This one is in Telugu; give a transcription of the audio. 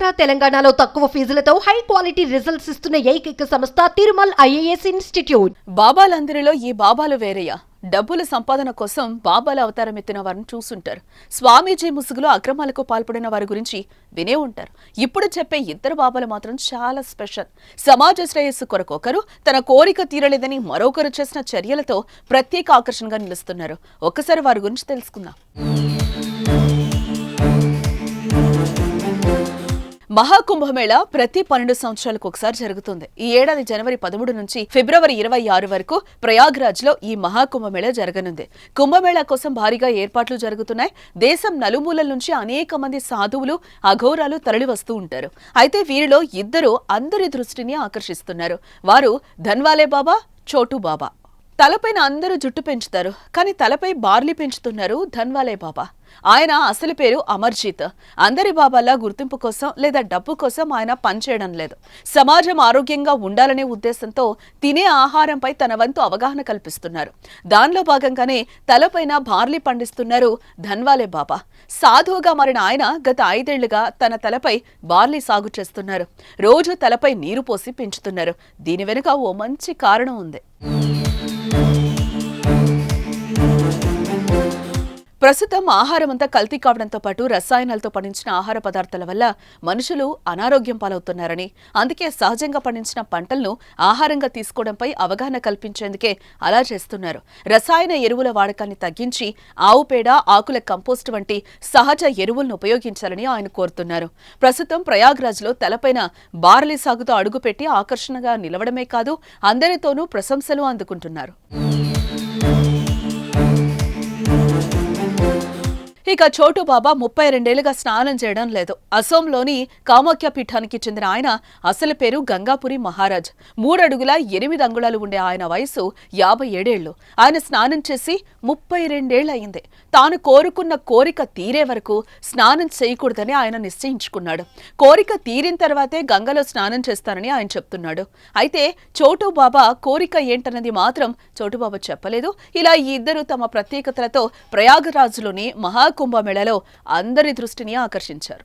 ఆంధ్ర తెలంగాణలో తక్కువ ఫీజులతో హై క్వాలిటీ రిజల్ట్స్ ఇస్తున్న ఏకైక సంస్థ తిరుమల్ ఐఏఎస్ ఇన్స్టిట్యూట్. బాబాలందరిలో ఈ బాబాలు వేరయ్యా. డబ్బుల సంపాదన కోసం బాబాల అవతారం ఎత్తిన వారిని చూసుంటారు. స్వామీజీ ముసుగులో అక్రమాలకు పాల్పడిన వారి గురించి వినే ఉంటారు. ఇప్పుడు చెప్పే ఇద్దరు బాబాలు మాత్రం చాలా స్పెషల్. సమాజ శ్రేయస్సు కొరకు ఒకరు తన కోరిక తీరలేదని మరొకరు చేసిన చర్యలతో ప్రత్యేక ఆకర్షణగా నిలుస్తున్నారు. ఒక్కసారి వారి గురించి తెలుసుకుందాం. మహాకుంభమేళ ప్రతి పన్నెండు సంవత్సరాలకు ఒకసారి జరుగుతుంది. ఈ ఏడాది జనవరి పదమూడు నుంచి ఫిబ్రవరి ఇరవై ఆరు వరకు ప్రయాగ్రాజ్లో ఈ మహాకుంభమేళ జరగనుంది. కుంభమేళ కోసం భారీగా ఏర్పాట్లు జరుగుతున్నాయి. దేశం నలుమూలల నుంచి అనేక మంది సాధువులు అఘోరాలు తరలి వస్తూ ఉంటారు. అయితే వీరిలో ఇద్దరు అందరి దృష్టిని ఆకర్షిస్తున్నారు. వారు ధన్వాలే బాబా చోటు బాబా. తలపైన అందరూ జుట్టు పెంచుతారు. కానీ తలపై బార్లీ పెంచుతున్నారు ధన్వాలే బాబా. ఆయన అసలు పేరు అమర్జీత్. అందరి బాబాలా గుర్తింపు కోసం లేదా డబ్బు కోసం ఆయన పనిచేయడం లేదు. సమాజం ఆరోగ్యంగా ఉండాలనే ఉద్దేశంతో తినే ఆహారంపై తన వంతు అవగాహన కల్పిస్తున్నారు. దానిలో భాగంగానే తలపైన బార్లీ పండిస్తున్నారు ధన్వాలే బాబా. సాధువుగా మారిన ఆయన గత ఐదేళ్ళుగా తన తలపై బార్లీ సాగు చేస్తున్నారు. రోజు తలపై నీరు పోసి పెంచుతున్నారు. దీని వెనుక ఓ మంచి కారణం ఉంది. ప్రస్తుతం ఆహారం అంతా కల్తీ కావడంతో పాటు రసాయనాలతో పండించిన ఆహార పదార్థాల వల్ల మనుషులు అనారోగ్యం పాలవుతున్నారని అందుకే సహజంగా పండించిన పంటలను ఆహారంగా తీసుకోవడంపై అవగాహన కల్పించేందుకే అలా చేస్తున్నారు. రసాయన ఎరువుల వాడకాన్ని తగ్గించి ఆవు పేడ ఆకుల కంపోస్ట్ వంటి సహజ ఎరువులను ఉపయోగించాలని ఆయన కోరుతున్నారు. ప్రస్తుతం ప్రయాగ్రాజ్లో తలపైన బార్లీ సాగుతో అడుగుపెట్టి ఆకర్షణగా నిలవడమే కాదు అందరితోనూ ప్రశంసలు అందుకుంటున్నారు. ఇక చోటు బాబా ముప్పై రెండేళ్ళుగా స్నానం చేయడం లేదు. అసోంలోని కామాఖ్య పీఠానికి చెందిన ఆయన అసలు పేరు గంగాపురి మహారాజ్. మూడడుగుల ఎనిమిది అంగుళాలు ఉండే ఆయన వయసు యాభై ఏడేళ్ళు. ఆయన స్నానం చేసి ముప్పై రెండేళ్ళయింది. తాను కోరుకున్న కోరిక తీరే వరకు స్నానం చేయకూడదని ఆయన నిశ్చయించుకున్నాడు. కోరిక తీరిన తర్వాతే గంగలో స్నానం చేస్తానని ఆయన చెప్తున్నాడు. అయితే చోటు బాబా కోరిక ఏంటన్నది మాత్రం చోటుబాబా చెప్పలేదు. ఇలా ఈ ఇద్దరు తమ ప్రత్యేకతలతో ప్రయాగరాజులోని కుంభమేళలో అందరి దృష్టిని ఆకర్షించారు.